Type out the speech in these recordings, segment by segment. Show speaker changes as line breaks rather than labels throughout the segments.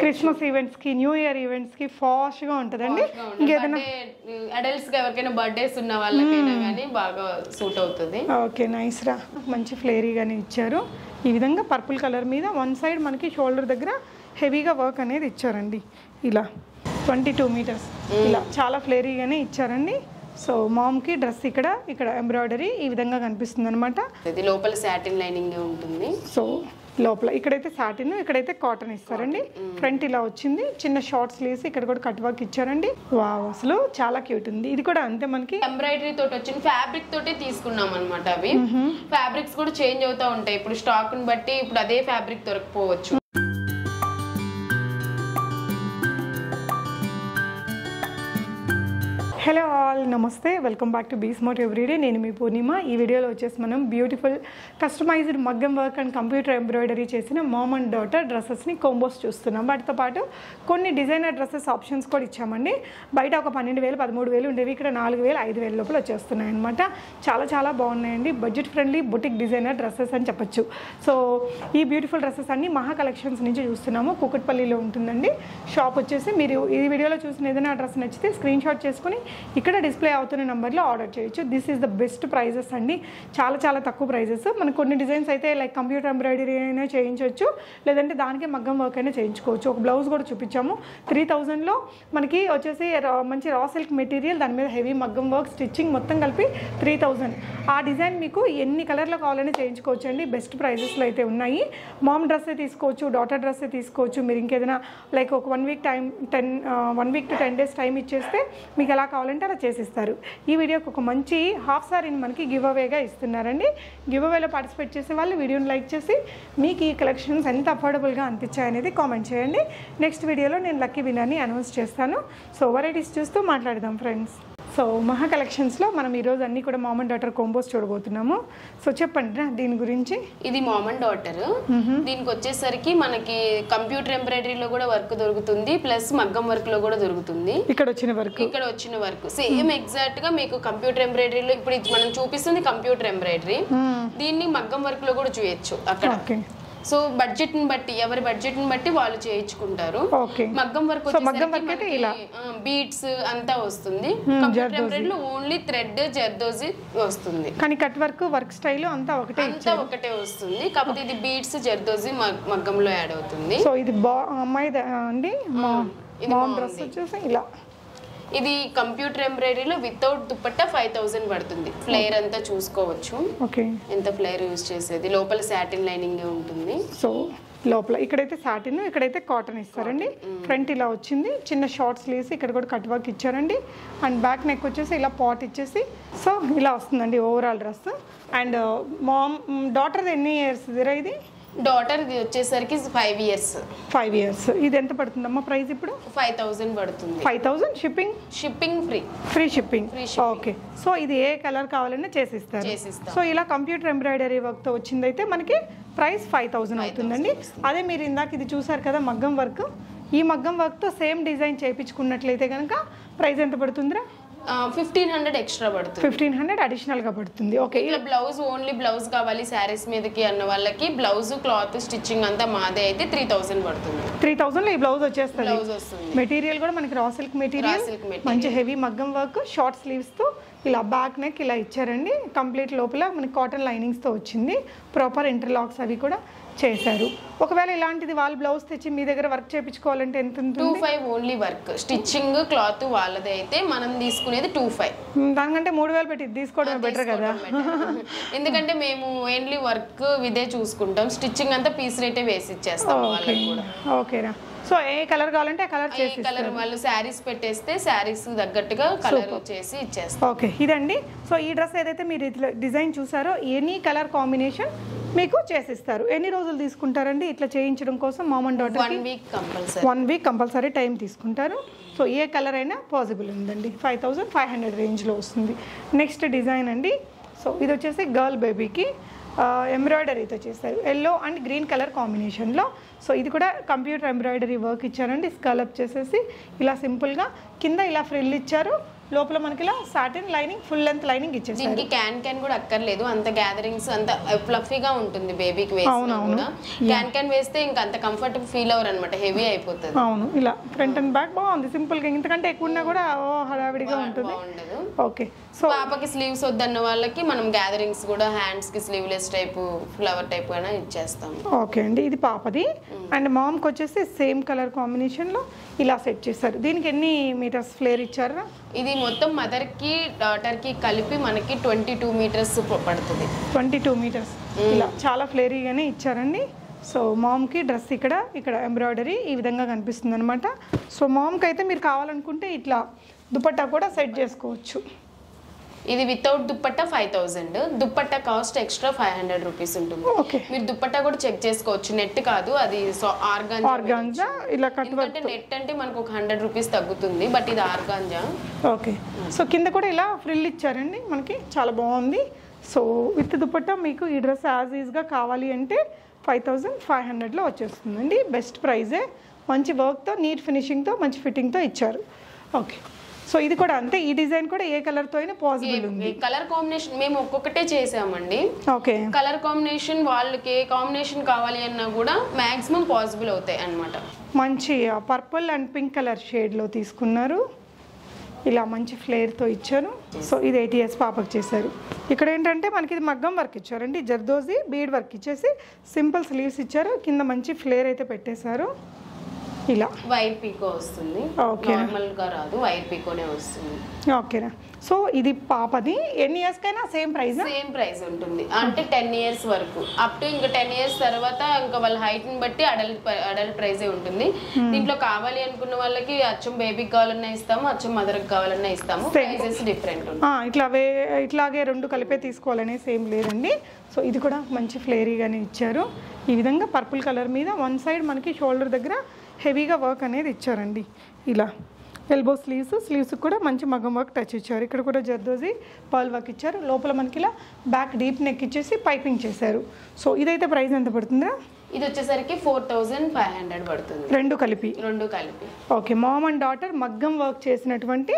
Christmas ఈవెంట్స్కి new year ఈవెంట్స్కి ఫాస్ట్గా ఉంటదండి. ఇంకేదైనా
అడల్ట్స్కి ఎవరికైనా బర్త్డేస్ ఉన్న వాళ్ళకైనా కానీ బాగా సూట్ అవుతుంది.
ఓకే నైస్ రా. మంచి ఫ్లేరీగానే ఇచ్చారు. ఈ విధంగా పర్పుల్ కలర్ మీద వన్ సైడ్ మనకి షోల్డర్ దగ్గర హెవీగా వర్క్ అనేది ఇచ్చారండి. ఇలా ట్వంటీ టూ మీటర్స్ ఇలా చాలా ఫ్లేరీగానే ఇచ్చారండి. సో మామ్కి డ్రెస్ ఇక్కడ ఇక్కడ ఎంబ్రాయిడరీ ఈ విధంగా కనిపిస్తుంది అనమాట
ఇది లోపల సాటిన్ లైనింగ్ ఉంటుంది.
సో లోపల. ఇక్కడైతే సాటిన్ ఇక్కడైతే కాటన్ ఇస్తారండి. ఫ్రంట్ ఇలా వచ్చింది. చిన్న షార్ట్ స్లీవ్స్ ఇక్కడ కూడా కట్ వర్క్ ఇచ్చారండి. వావ్ అసలు చాలా క్యూట్ ఉంది. ఇది కూడా అంతే మనకి.
ఎంబ్రాయిడరీ తోటి వచ్చిన ఫ్యాబ్రిక్ తోటే తీసుకున్నాం అనమాట అవి. ఫ్యాబ్రిక్స్ కూడా చేంజ్ అవుతా ఉంటాయి. ఇప్పుడు స్టాక్ని బట్టి ఇప్పుడు అదే ఫ్యాబ్రిక్ దొరకపోవచ్చు.
నమస్తే వెల్కమ్ బ్యాక్ టు బీస్మోట్ ఎవ్రీడే. నేను మీ పూర్ణిమ. ఈ వీడియోలో వచ్చేసి మనం బ్యూటిఫుల్ కస్టమైజ్డ్ మగ్గం వర్క్ అండ్ కంప్యూటర్ ఎంబ్రాయిడరీ చేసిన మామ్ అండ్ డాటర్ డ్రెస్సెస్ని కోంబోస్ చూస్తున్నాం. వాటితో పాటు కొన్ని డిజైనర్ డ్రెస్సెస్ ఆప్షన్స్ కూడా ఇచ్చామండి. బయట ఒక పన్నెండు వేలు పదమూడు వేలు ఉండేవి. ఇక్కడ నాలుగు వేలు ఐదు వేల లోపల వచ్చేస్తున్నాయి అనమాట చాలా చాలా బాగున్నాయండి. Budget friendly boutique designer dresses అని చెప్పొచ్చు. సో ఈ బ్యూటిఫుల్ డ్రెస్సెస్ అన్ని మహా కలెక్షన్స్ నుంచి చూస్తున్నాము. కూకట్పల్లిలో ఉంటుందండి. షాప్ వచ్చేసి మీరు ఈ వీడియోలో చూసిన ఏదైనా డ్రెస్ నచ్చితే స్క్రీన్ షాట్ చేసుకుని ఇక్కడ డిస్ప్లే అవుతున్న నెంబర్లో ఆర్డర్ చేయొచ్చు. This is the best prices అండి. చాలా చాలా తక్కువ ప్రైజెస్ మనకు కొన్ని డిజైన్స్ అయితే లైక్ కంప్యూటర్ ఎంబ్రాయిడరీ అయినా చేయించవచ్చు లేదంటే దానికే మగ్గం వర్క్ అయినా చేయించుకోవచ్చు. ఒక బ్లౌజ్ కూడా చూపించాము. త్రీ థౌజండ్లో మనకి వచ్చేసి రా- మంచి రా సిల్క్ మెటీరియల్ దాని మీద హెవీ మగ్గం వర్క్ స్టిచ్చింగ్ మొత్తం కలిపి త్రీ థౌజండ్ ఆ డిజైన్ మీకు ఎన్ని కలర్లో కావాలని చేయించుకోవచ్చు అండి. బెస్ట్ ప్రైజెస్లో అయితే ఉన్నాయి. మామ్ డ్రెస్సే తీసుకోవచ్చు డాటర్ డ్రెస్సే తీసుకోవచ్చు. మీరు ఇంకేదైనా లైక్ ఒక one week time ten one week to ten days time ఇచ్చేస్తే మీకు ఎలా కావాలంటే అలా చేస్తారు. ఈ వీడియోకి ఒక మంచి హాఫ్ సారీని మనకి గివ్ అవేగా ఇస్తున్నారండి. గివ్ అవేలో పార్టిసిపేట్ చేసే వాళ్ళు వీడియోని లైక్ చేసి మీకు ఈ కలెక్షన్స్ ఎంత అఫోర్డబుల్గా అనిపించాయనేది కామెంట్ చేయండి. నెక్స్ట్ వీడియోలో నేను లక్కీ వినర్ని అనౌన్స్ చేస్తాను. సో వెరైటీస్ చూస్తూ మాట్లాడదాం ఫ్రెండ్స్ సో మహా కలెక్షన్స్లో మనం ఈరోజు అన్నీ కూడా మామ్ అండ్ డాటర్ కోంబోస్ చూడబోతున్నాము. సో చెప్పండి నా దీని గురించి.
ఇది మామ్ అండ్ డాటర్ దీనికి వచ్చేసరికి మనకి కంప్యూటర్ ఎంబ్రాయిడరీలో కూడా వర్క్ దొరుకుతుంది ప్లస్ మగ్గం వర్క్లో కూడా దొరుకుతుంది.
ఇక్కడ వచ్చిన వరకు
ఇక్కడ వచ్చిన వర్క్ సేమ్ ఎగ్జాక్ట్గా మీకు కంప్యూటర్ ఎంబ్రాయిడరీలో ఇప్పుడు మనం చూపిస్తుంది కంప్యూటర్ ఎంబ్రాయిడరీ దీన్ని మగ్గం వర్క్లో కూడా చేయొచ్చు అక్కడ. సో బడ్జెట్ని బట్టి ఎవరి బడ్జెట్ని బట్టి వాళ్ళు చేయించుకుంటారు. మగ్గం వర్క్ బీట్స్ అంతా వస్తుంది. కంప్యూటర్ ఓన్లీ థ్రెడ్ జర్దోజీ వస్తుంది.
కానీ కట్ వర్క్ వర్క్ స్టైల్ అంతా ఒకటే
అంతా ఒకటే వస్తుంది. కాకపోతే ఇది బీట్స్ జర్దోజీ మగ్గంలో యాడ్ అవుతుంది.
సో ఇది అమ్మాయి అండి? డ్రెస్ వచ్చేసి ఇలా.
ఇది కంప్యూటర్ ఎంబ్రాయిడరీలో వితౌట్ దుపట్టా ఫైవ్ థౌసండ్ పడుతుంది. ఫ్లేర్ అంతా చూసుకోవచ్చు.
ఓకే.
ఎంత ఫ్లేర్ యూజ్ చేసేది? లోపల సాటిన్ లైనింగ్ ఉంటుంది?
సో లోపల ఇక్కడైతే సాటిన్ ఇక్కడైతే కాటన్ ఇస్తారండి. ఫ్రంట్ ఇలా వచ్చింది. చిన్న షార్ట్ స్లీవ్స్ ఇక్కడ కూడా కట్ వర్క్ ఇచ్చారండి. అండ్ బ్యాక్ నెక్ వచ్చేసి ఇలా పాట్ ఇచ్చేసి సో ఇలా వస్తుందండి overall dress. And mom daughter ఎన్ని ఇయర్స్ ఇదిరా ఇది?
డాటర్ వచ్చేసరికి ఫైవ్ ఇయర్స్
ఫైవ్ ఇయర్స్ ఇది ఎంత పడుతుందమ్మా ప్రైస్ ఇప్పుడు?
ఫైవ్ థౌసండ్ పడుతుంది.
Five thousand shipping
shipping free
free shipping. Okay so ఇది ఏ కలర్ కావాలన్నా చేసిస్తారు.
చేసిస్తాం.
సో ఇలా కంప్యూటర్ ఎంబ్రాయిడరీ వర్క్తో వచ్చిందైతే మనకి ప్రైస్ ఫైవ్ థౌజండ్ అవుతుందండి. అదే మీరు ఇందాక ఇది చూసారు కదా మగ్గం వర్క్ ఈ మగ్గం వర్క్తో సేమ్ డిజైన్ చేయించుకున్నట్లయితే కనుక ప్రైస్ ఎంత పడుతుందిరా?
ఫిఫ్టీన్ హండ్రెడ్ ఎక్స్ట్రా పడుతుంది.
ఫిఫ్టీన్ హండ్రెడ్ అడిషనల్గా పడుతుంది. ఓకే
ఇలా బ్లౌజ్ ఓన్లీ బ్లౌజ్ కావాలి శారీస్ మీదకి అన్న వాళ్ళకి బ్లౌజ్ క్లాత్ స్టిచ్చింగ్ అంతా మాదే అయితే త్రీ థౌసండ్ పడుతుంది.
త్రీ థౌజండ్లో ఈ బ్లౌజ్ వచ్చేస్తుంది.
బ్లౌజ్ వస్తుంది.
మెటీరియల్ కూడా మనకి రా సిల్క్ మెటీరియల్. మంచి హెవీ మగ్గం వర్క్ షార్ట్ స్లీవ్స్తో ఇలా బ్యాక్ నెక్ ఇలా ఇచ్చారండి. కంప్లీట్ లోపల మనకి కాటన్ లైనింగ్స్తో వచ్చింది. ప్రాపర్ ఇంటర్లాక్స్ అవి కూడా చేశారు. ఒకవేళ ఇలాంటిది వాళ్ళు బ్లౌజ్ తెచ్చి మీ దగ్గర వర్క్ చేయించుకోవాలంటే ఎంత
two five only work. Stitching cloth వాళ్ళదే అయితే మనం తీసుకునేది టూ ఫైవ్.
దానికంటే మూడు వేలు పెట్టి తీసుకోవడం బెటర్ కదా?
ఎందుకంటే మేము ఓన్లీ వర్క్ ఇదే చూసుకుంటాం. స్టిచ్చింగ్ అంతా పీస్ రేటే వేసి ఇచ్చేస్తాం వాళ్ళకి కూడా.
ఓకేరా సో ఏ కలర్ కావాలంటే ఆ కలర్ చేసి
కలర్ వాళ్ళు శారీస్ పెట్టేస్తే శారీస్ తగ్గట్టుగా కలర్ చేసి ఇచ్చేస్తాం.
ఓకే ఇదండి. సో ఈ డ్రెస్ ఏదైతే మీరు డిజైన్ చూసారో ఎనీ కలర్ కాంబినేషన్ మీకు చేసిస్తారు. ఎన్ని రోజులు తీసుకుంటారండి? ఇట్లా చేయించడం కోసం mom and daughter
one week compulsory
one week compulsory time తీసుకుంటారు. సో ఏ కలర్ అయినా పాసిబుల్ ఉందండి. ఫైవ్ థౌజండ్ ఫైవ్ హండ్రెడ్ రేంజ్లో వస్తుంది. నెక్స్ట్ డిజైన్ అండి. సో ఇది వచ్చేసి గర్ల్ బేబీకి ఎంబ్రాయిడరీతో చేశారు ఎల్లో అండ్ గ్రీన్ కలర్ కాంబినేషన్లో సో ఇది కూడా కంప్యూటర్ ఎంబ్రాయిడరీ వర్క్ ఇచ్చారండి స్కాలప్ చేసేసి ఇలా సింపుల్గా కింద ఇలా ఫ్రిల్ ఇచ్చారు. లోపల మనకి ఇలా satin lining full length lining ఇచ్చేసారు.
దీనికి క్యాన్ క్యాన్ కూడా అక్కర్లేదు. అంత గ్యాదరింగ్స్ అంత ఫ్లఫీగా ఉంటుంది బేబీకి వేసినా
అవునవును.
కూడా. క్యాన్ క్యాన్ వేస్తే ఇంకా అంత కంఫర్ట్ ఫీల్ అవ్వరు అనమాట హెవీ అయిపోతుంది.
అవును ఇలా ఫ్రంట్ అండ్ బ్యాక్ బాగుంది. సింపుల్గా ఇంతకంటే ఎక్కువ ఉన్నా కూడా హడావిడిగా ఉంటుంది. ఓకే సో
పాపకి స్లీవ్స్ వద్దన్న వాళ్ళకి మనం గ్యాదరింగ్స్ కూడా హ్యాండ్స్కి స్లీవ్లెస్ టైప్ ఫ్లవర్ టైప్ అయినా ఇచ్చేస్తాం.
ఓకే అండి ఇది పాపది. అండ్ మామ్కి వచ్చేసి సేమ్ కలర్ కాంబినేషన్లో ఇలా సెట్ చేశారు. దీనికి ఎన్ని మీటర్స్ ఫ్లేర్ ఇచ్చారా?
ఇది మొత్తం మదర్కి డాటర్కి కలిపి మనకి ట్వంటీ టూ మీటర్స్ పడుతుంది.
Twenty two meters. ఇలా చాలా ఫ్లేరీగానే ఇచ్చారండి. సో మామ్కి డ్రెస్ ఇక్కడ ఇక్కడ ఎంబ్రాయిడరీ ఈ విధంగా కనిపిస్తుంది అనమాట సో మామ్కి అయితే మీరు కావాలనుకుంటే ఇట్లా దుపట్టా కూడా సెట్ చేసుకోవచ్చు.
ఇది without dupatta five thousand dupatta cost extra five hundred rupees ఉంటుంది.
ఓకే
మీరు దుప్పట్టా కూడా చెక్ చేసుకోవచ్చు. నెట్ కాదు అది
ఆర్గాన్జా ఇలా కట్
ఎందుకంటే నెట్ అంటే మనకు ఒక హండ్రెడ్ రూపీస్ తగ్గుతుంది బట్ ఇది ఆర్గాంజా
ఓకే సో కింద కూడా ఇలా ఫ్రిల్ ఇచ్చారండి. మనకి చాలా బాగుంది. సో విత్ దుపట్టా మీకు ఈ డ్రెస్ యాజ్ ఈజ్గా కావాలి అంటే ఫైవ్ థౌజండ్ ఫైవ్ హండ్రెడ్లో వచ్చేస్తుందండి. బెస్ట్ ప్రైజే మంచి వర్క్తో నీట్ ఫినిషింగ్తో మంచి ఫిట్టింగ్తో ఇచ్చారు. ఓకే సో ఇది కూడా అంతే. ఈ డిజైన్ కూడా ఏ కలర్తో అయినా పాసిబుల్ ఉంది.
కలర్ కాంబినేషన్ మేము ఒక్కొక్కటే చేసామండి.
ఓకే.
కలర్ కాంబినేషన్ వాళ్ళకి ఏ కాంబినేషన్ కావాలి అన్నా కూడా మాక్సిమం పాసిబుల్ అవుతాయి అన్నమాట.
మంచి పర్పుల్ అండ్ పింక్ కలర్ షేడ్లో తీసుకున్నారు. ఇలా మంచి ఫ్లేర్తో ఇచ్చారు. సో ఇది ఎయిట్ ఇయర్స్ పాపకు చేశారు. ఇక్కడ ఏంటంటే మనకి ఇది మగ్గం వర్క్ ఇచ్చారండి జర్దోజీ బీడ్ వర్క్ ఇచ్చేసి సింపుల్ స్లీవ్స్ ఇచ్చారు. కింద మంచి ఫ్లేర్ అయితే పెట్టేశారు. ఇలా.
వైర్ పీకో వస్తుంది.
Okay.
నార్మల్గా రాదు వైర్ పీకోనే వస్తుంది.
ఓకేనా. సో ఇది పాపది. ఎన్ని ఇయర్స్కైనా సేమ్ ప్రైస్
సేమ్ ప్రైస్ ఉంటుంది. అంటే టెన్ ఇయర్స్ వరకు. అప్ టు ఇంకా టెన్ ఇయర్స్ తర్వాత ఇంకా వాళ్ళ హైట్ని బట్టి అడల్ట్ అడల్ట్ ప్రైజే ఉంటుంది. దీంట్లో కావాలి అనుకున్న వాళ్ళకి అచ్చం బేబీకి కావాలన్నా ఇస్తాము అచ్చం మదర్కి కావాలన్నా ఇస్తాము. ప్రైజెస్ డిఫరెంట్
ఇట్లా ఇట్లాగే రెండు కలిపే తీసుకోవాలనే సేమ్ లేదండి. సో ఇది కూడా మంచి ఫ్లేరీగానే ఇచ్చారు. ఈ విధంగా పర్పుల్ కలర్ మీద వన్ సైడ్ మనకి షోల్డర్ దగ్గర హెవీగా వర్క్ అనేది ఇచ్చారండి. ఇలా ఎల్బో స్లీవ్స్ స్లీవ్స్ కూడా మంచి మగం వర్క్ టచ్ ఇచ్చారు. ఇక్కడ కూడా జర్దోజీ పర్ల్ వర్క్ ఇచ్చారు. లోపల మనకి ఇలా బ్యాక్ డీప్ నెక్ ఇచ్చేసి పైపింగ్ చేశారు. సో ఇదైతే ప్రైస్ ఎంత పడుతుందా
ఇది వచ్చేసరికి ఫోర్ థౌజండ్ ఫైవ్ హండ్రెడ్ పడుతుంది.
రెండు కలిపి.
రెండు కలిపి.
ఓకే మామ్ అండ్ డాటర్ మగ్గం వర్క్ చేసినటువంటి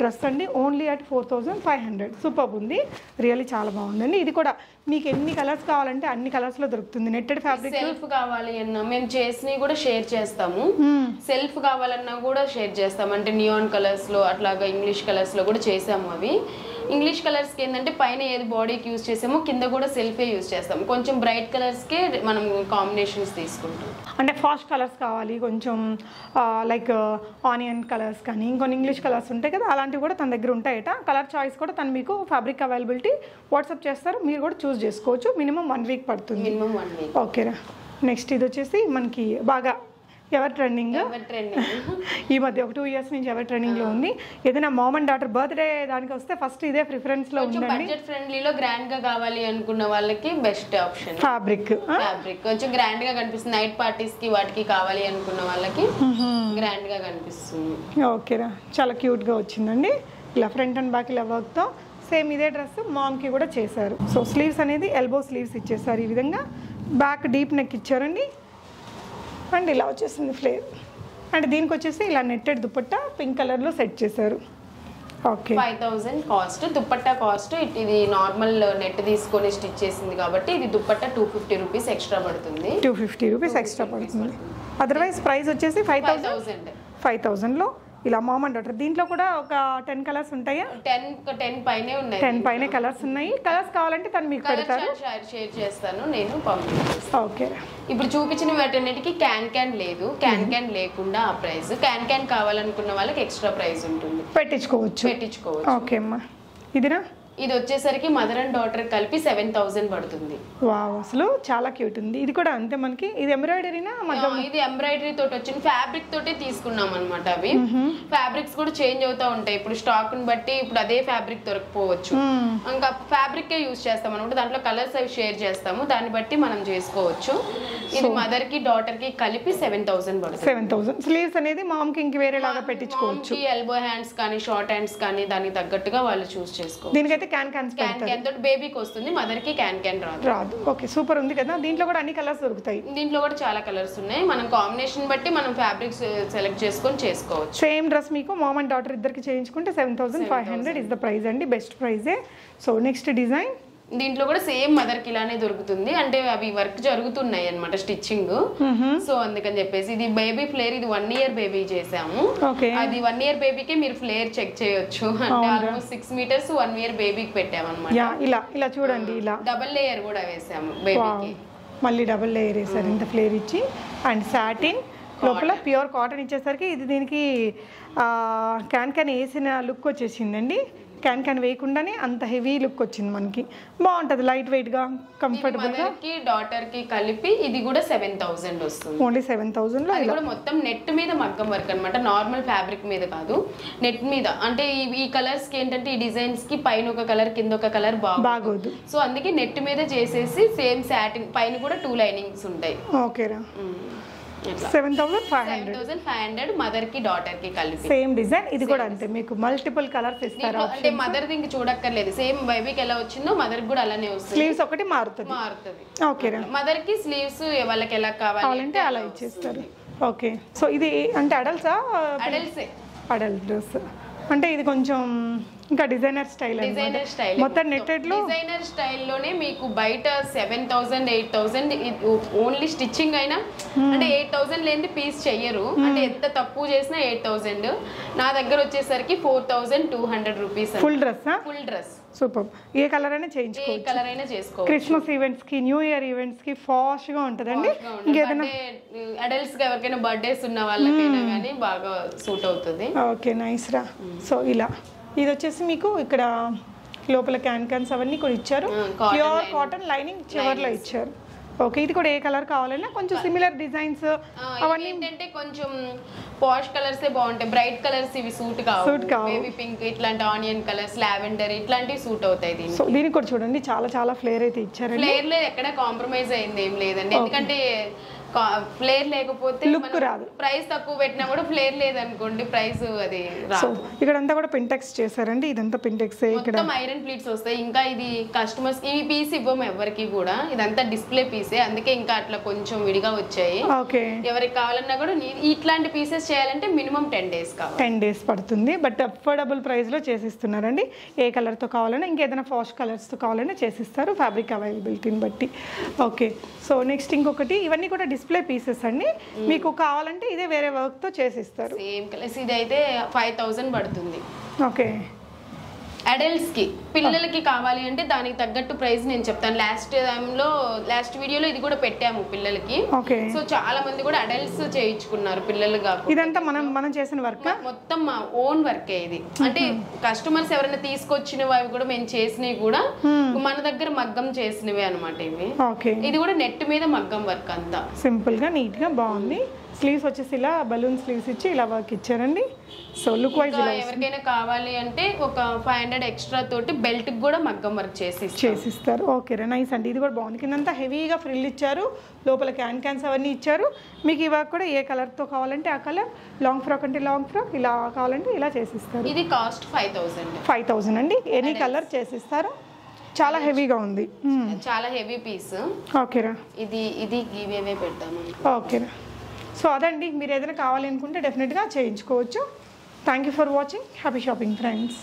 డ్రెస్ అండి only at four thousand five hundred super ఉంది. రియల్లీ చాలా బాగుందండి. ఇది కూడా మీకు ఎన్ని కలర్స్ కావాలంటే అన్ని కలర్స్లో దొరుకుతుంది. నెట్టెడ్ ఫ్యాబ్రిక్
సెల్ఫ్ కావాలి అన్నా మేము చేసినవి కూడా షేర్ చేస్తాము. సెల్ఫ్ కావాలన్నా కూడా షేర్ చేస్తాం. అంటే నియాన్ కలర్స్లో అట్లాగా ఇంగ్లీష్ కలర్స్లో కూడా చేసాము అవి. ఇంగ్లీష్ కలర్స్కి ఏంటంటే పైన ఏది బాడీకి యూజ్ చేసామో కింద కూడా సెల్ఫే యూజ్ చేస్తాం. కొంచెం బ్రైట్ కలర్స్ కే మనం కాంబినేషన్స్ తీసుకుంటాం.
అంటే ఫాస్ట్ కలర్స్ కావాలి కొంచెం లైక్ ఆనియన్ కలర్స్ కానీ ఇంకొన్ని ఇంగ్లీష్ కలర్స్ ఉంటాయి కదా అలాంటివి కూడా తన దగ్గర ఉంటాయట. కలర్ చాయిస్ కూడా తను మీకు ఫ్యాబ్రిక్ అవైలబిలిటీ వాట్సాప్ చేస్తారు. మీరు కూడా చూస్ చేసుకోవచ్చు. మినిమం వన్ వీక్ పడుతుంది.
మినిమం వన్ వీక్
ఓకేరా నెక్స్ట్ ఇది వచ్చేసి మనకి బాగా ఎవర్ ట్రెండింగ్
ట్రెండింగ్
ఈ మధ్య ఒక టూ ఇయర్స్ నుంచి ఎవర్ ట్రైనింగ్లో ఉంది. ఏదైనా మామ్ అండ్ డాటర్ బర్త్డే దానికి వస్తే ఫస్ట్ ఇదే ప్రిఫరెన్స్లో
బడ్జెట్ ఫ్రెండ్లీలో గ్రాండ్గా కావాలి అనుకున్న వాళ్ళకి బెస్ట్ ఆప్షన్
ఫ్యాబ్రిక్
ఫ్యాబ్రిక్ కొంచెం గ్రాండ్గా కనిపిస్తుంది. నైట్ పార్టీస్కి వాటికి కావాలి అనుకున్న వాళ్ళకి గ్రాండ్గా కనిపిస్తుంది.
ఓకేరా చాలా క్యూట్గా వచ్చిందండి. ఇలా ఫ్రంట్ అండ్ బ్యాక్ ఇలా వర్క్తో సేమ్ ఇదే డ్రెస్ మామ్కి కూడా చేశారు. సో స్లీవ్స్ అనేది ఎల్బో స్లీవ్స్ ఇచ్చేసారు ఈ విధంగా. బ్యాక్ డీప్ నెక్ ఇచ్చారండి. అండ్ ఇలా వచ్చేసింది ఫ్లేర్. అండ్ దీనికి వచ్చేసి ఇలా నెట్టెడ్ దుపట్టా పింక్ కలర్లో సెట్ చేశారు. Okay.
Five thousand cost. Dupatta cost ఇది నార్మల్ నెట్ తీసుకొని స్టిచ్ చేసింది కాబట్టి ఇది dupatta two fifty rupees extra పడుతుంది.
టూ ఫిఫ్టీ రూపీస్ ఎక్స్ట్రా పడుతుంది. అదర్వైజ్ ప్రైస్ వచ్చేసి ఫైవ్ థౌసండ్. ఫైవ్ థౌజండ్లో ఇలా మామ్ అండ్ దీంట్లో కూడా ఒక టెన్ కలర్స్ ఉంటాయా?
టెన్ టెన్ పైనే ఉన్నాయి.
టెన్ పైన కలర్స్ ఉన్నాయి. కలర్స్ కావాలంటే తను మీకు పెడతారు.
షేర్ షేర్ చేస్తాను. నేను పంపిస్తాను.
ఓకే
ఇప్పుడు చూపించిన వాటన్నిటికి క్యాన్ క్యాన్ లేదు. క్యాన్ క్యాన్ లేకుండా ఆ ప్రైస్ క్యాన్ క్యాన్ కావాలనుకున్న వాళ్ళకి ఎక్స్ట్రా ప్రైస్ ఉంటుంది.
పెట్టించుకోవచ్చు.
పెట్టించుకోవచ్చు.
ఓకే అమ్మా. ఇదినా?
ఇది వచ్చేసరికి మదర్ అండ్ డాటర్ కలిపి సెవెన్ థౌసండ్ పడుతుంది.
వావ్ అసలు చాలా క్యూట్ ఉంది. ఇది కూడా అంతే మనకి? ఇది ఎంబ్రాయిడరీనా
ఇది ఎంబ్రాయిడరీ తోటి వచ్చిన ఫ్యాబ్రిక్ తోటే తీసుకున్నాం అనమాట అవి. ఫ్యాబ్రిక్స్ కూడా చేంజ్ అవుతా ఉంటాయి. ఇప్పుడు స్టాక్ని బట్టి ఇప్పుడు అదే ఫ్యాబ్రిక్ దొరకపోవచ్చు. ఇంకా ఫ్యాబ్రిక్ యూజ్ చేస్తాం అనమాట దాంట్లో కలర్స్ అవి షేర్ చేస్తాము. దాన్ని బట్టి మనం చేసుకోవచ్చు. ఇది మదర్కి డాటర్కి కలిపి సెవెన్ థౌసండ్ పడుతుంది.
సెవెన్ థౌసండ్ స్లీవ్స్ అనేది మామ్కి ఇంక వేరేలాగా పెట్టించుకోవచ్చు.
ఎల్బో హ్యాండ్స్ కానీ షార్ట్ హ్యాండ్స్ కానీ దానికి తగ్గట్టుగా వాళ్ళు చూస్ చేసుకోవచ్చు.
దీనికైతే only can cans
can can తోటి బేబీకి వస్తుంది మదర్కి క్యాన్ క్యాన్ రాదు.
రాదు. ఓకే సూపర్ ఉంది కదా. దీంట్లో కూడా అన్ని కలర్స్ దొరుకుతాయి.
దీంట్లో కూడా చాలా కలర్స్ ఉన్నాయి. మనం కాంబినేషన్ బట్టి మనం ఫ్యాబ్రిక్స్ సెలెక్ట్ చేసుకొని చేసుకోవచ్చు.
సేమ్ డ్రెస్ మీకు మామ్ అండ్ డాటర్ ఇద్దరికి చేయించుకుంటే seven thousand five hundred is the price అండి. బెస్ట్ ప్రైజే సో నెక్స్ట్ డిజైన్
దీంట్లో కూడా సేమ్ మదర్కి ఇలానే దొరుకుతుంది. అంటే అవి వర్క్ జరుగుతున్నాయి అనమాట స్టిచ్చింగ్. సో అందుకని చెప్పేసి ఇది బేబీ ఫ్లేర్ ఇది వన్ ఇయర్ బేబీ చేసాము అది వన్ ఇయర్ బేబీకి మీరు ఫ్లేర్ చెక్ చేయొచ్చు. అంటే almost six meters one year బేబీకి పెట్టామన్నమాట.
ఇలా ఇలా చూడండి ఇలా.
డబల్ లేయర్ కూడా వేసాము. బేబీకి.
మళ్ళీ డబుల్ లేయర్ వేసారు ఇంత ఫ్లేర్ ఇచ్చి. అండ్ సాటిన్ లోపల ప్యూర్ కాటన్ ఇచ్చేసరికి ఇది దీనికి క్యాన్ క్యాన్ వేసిన లుక్ వచ్చేసిందండి. క్యాన్ క్యాన్ వేయకుండానే అంత హెవీ లుక్ వచ్చింది మనకి. బాగుంటుంది లైట్ వెయిట్గా కంఫర్టబుల్గా
డాటర్కి కలిపి ఇది కూడా సెవెన్ థౌసండ్ వస్తుంది.
ఓన్లీ సెవెన్ థౌజండ్లో
అది కూడా మొత్తం నెట్ మీద మగ్గం వర్క్ అన్నమాట. నార్మల్ ఫ్యాబ్రిక్ మీద కాదు. నెట్ మీద. అంటే ఈ- ఈ కలర్స్కి ఏంటంటే ఈ డిజైన్స్కి పైన ఒక కలర్ కింద ఒక కలర్ బాగోదు. సో అందుకే నెట్ మీద చేసేసి సేమ్ సాటిన్ పైన కూడా టూ లైనింగ్స్ ఉంటాయి.
ఓకేరా. Seven thousand five hundred
thousand five hundred మదర్కి డాటర్కి కలిపి.
సేమ్ డిజైన్ ఇది కూడా అంతే. మీకు మల్టిపుల్ కలర్స్ ఇస్తారు
అంటే మదర్ ఇంక చూడక్కర్లేదు. సేమ్ బేబీకి ఎలా వచ్చిందో మదర్ కూడా అలానే వస్తుంది.
స్లీవ్స్ ఒకటి మారుతుంది.
మారుతుంది.
ఓకేరా
మదర్కి స్లీవ్స్ వాళ్ళకి ఎలా కావాలి
కావాలంటే అలా ఇచ్చేస్తారు. ఓకే సో ఇది అంటే అడల్ట్సా
అడల్ట్స్
అడల్ట్ డ్రెస్ అంటే ఇది కొంచెం ఇంకా డిజైనర్ స్టైల్
డిజైనర్ స్టైల్.
మొత్తం నెట్టెడ్లో?
డిజైనర్ స్టైల్లోనే మీకు బయట seven thousand eight thousand only stitching అయినా అంటే ఎయిట్ థౌసండ్ లేని పీస్ చెయ్యరు. అంటే ఎంత తక్కువ చేసినా ఎయిట్ థౌసండ్ నా దగ్గర వచ్చేసరికి four thousand two hundred rupees
full dress
full dress
super. ఏ కలర్ అయినా
ఏ
చేయించుకో
కలర్ అయినా చేసుకోవచ్చు.
క్రిస్మస్ ఈవెంట్స్కి న్యూ ఇయర్ ఈవెంట్స్కి ఫాస్ట్గా ఉంటదండి ఇంకేదైనా
అడల్ట్స్ ఎవరికైనా బర్త్డేస్ ఉన్న వాళ్ళకైనా కానీ బాగా సూట్ అవుతుంది.
ఓకే నైస్ రా. సో ఇలా. ఇది వచ్చేసి మీకు ఇక్కడ లోపల క్యాన్ క్యాన్స్ అవన్నీ కూడా ఇచ్చారు. ప్యూర్. కాటన్ లైనింగ్ చివర్లో ఇచ్చారు. ఓకే ఇది కూడా ఏ కలర్ కావాలన్నా కొంచెం సిమిలర్ డిజైన్స్
ఇవి ఏంటంటే కొంచెం పాష్ కలర్స్ బాగుంటాయి. బ్రైట్ కలర్స్ ఇవి సూట్
Suit
కావు.
కావు.
బేబీ పింక్ ఇట్లాంటి ఆనియన్ కలర్స్ లావెండర్ ఇట్లాంటివి సూట్ అవుతాయి దీనికి.
సో దీనికి కూడా చూడండి చాలా చాలా ఫ్లేర్ అయితే ఇచ్చారండి.
ఫ్లేర్ లేదు ఎక్కడ కాంప్రమైజ్ అయింది ఏం లేదండి. ఎందుకంటే ఫ్లేర్ లేకపోతే
Look రాదు.
ప్రైస్ తక్కువ పెట్టినా కూడా ఫ్లేర్ లేదనుకోండి ప్రైస్ అది
సో ఇక్కడ అంతా కూడా పింటెక్స్ చేశారండి. ఇదంతా పింటెక్స్ ఇక్కడ?
మొత్తం ఐరన్ ప్లీట్స్ వస్తాయి. ఇంకా ఇది కస్టమర్స్ ఈ పీస్ ఇవ్వము ఎవరికి కూడా. ఇదంతా డిస్ప్లే పీసే. అందుకే ఇంకా అట్లా కొంచెం విడిగా వచ్చాయి.
ఓకే.
ఎవరికి కావాలన్నా కూడా ఇట్లాంటి పీసెస్ చేయాలంటే మినిమం టెన్ డేస్ కావాలి.
టెన్ డేస్ పడుతుంది. బట్ అఫోర్డబుల్ ప్రైస్లో చేసిస్తున్నారండి. ఏ కలర్తో కావాలన్నా ఇంకేదైనా ఫాస్ట్ కలర్స్తో కావాలన్నా చేసిస్తారు ఫ్యాబ్రిక్ అవైలబిలిటీని బట్టి. ఓకే. సో నెక్స్ట్ ఇంకొకటి ఇవన్నీ కూడా డిస్ప్లే పీసెస్ అండి మీకు కావాలంటే ఇదే వేరే వర్క్తో చేసిస్తారు.
సేమ్ కలర్స్ ఇది అయితే ఫైవ్ థౌసండ్ పడుతుంది.
ఓకే.
అడల్ట్స్కి పిల్లలకి కావాలి అంటే దానికి తగ్గట్టు ప్రైస్ నేను చెప్తాను. లాస్ట్ టైంలో లాస్ట్ వీడియోలో ఇది కూడా పెట్టాము పిల్లలకి. సో చాలా మంది కూడా అడల్ట్స్ చేయించుకున్నారు పిల్లలు
ఇదంతా మనం మనం చేసిన వర్క్?
మొత్తం మా ఓన్ వర్కే ఇది. అంటే కస్టమర్స్ ఎవరైనా తీసుకొచ్చినవి అవి కూడా మేము చేసినవి కూడా మన దగ్గర మగ్గం చేసినవి అనమాట ఇవి. ఇది కూడా నెట్ మీద మగ్గం వర్క్ అంతా.
సింపుల్గా నీట్గా బాగుంది. స్లీవ్స్ వచ్చేసి ఇలా బలూన్ స్లీవ్స్ ఇచ్చి ఇలా వర్క్ ఇచ్చారండి. సో లుక్ వైజ్
ఎవరికైనా కావాలి అంటే ఒక ఫైవ్ హండ్రెడ్ ఎక్స్ట్రా తోటి బెల్ట్ కూడా మగ్గం వర్క్ చేసి.
చేసిస్తారు. ఓకే రే నైస్ అండి. ఇది కూడా బాగుంది. కిందంతా హెవీగా ఫ్రిల్ ఇచ్చారు. లోపల క్యాన్ క్యాన్స్ అవన్నీ ఇచ్చారు. మీకు ఈ వర్క్ కూడా ఏ కలర్తో కావాలంటే ఆ కలర్ లాంగ్ ఫ్రాక్ అంటే లాంగ్ ఫ్రాక్ ఇలా కావాలంటే ఇలా చేసిస్తారు.
ఇది cost five thousand
five thousand అండి. ఎనీ కలర్ చేసిస్తారు. చాలా హెవీగా ఉంది.
చాలా హెవీ పీస్
ఓకేరా
ఇది ఇది గివేవే పెడతాము
ఓకేరా సో అదండి మీరు ఏదైనా కావాలి అనుకుంటే డెఫినెట్గా చేయించుకోవచ్చు. Thank you for watching happy shopping friends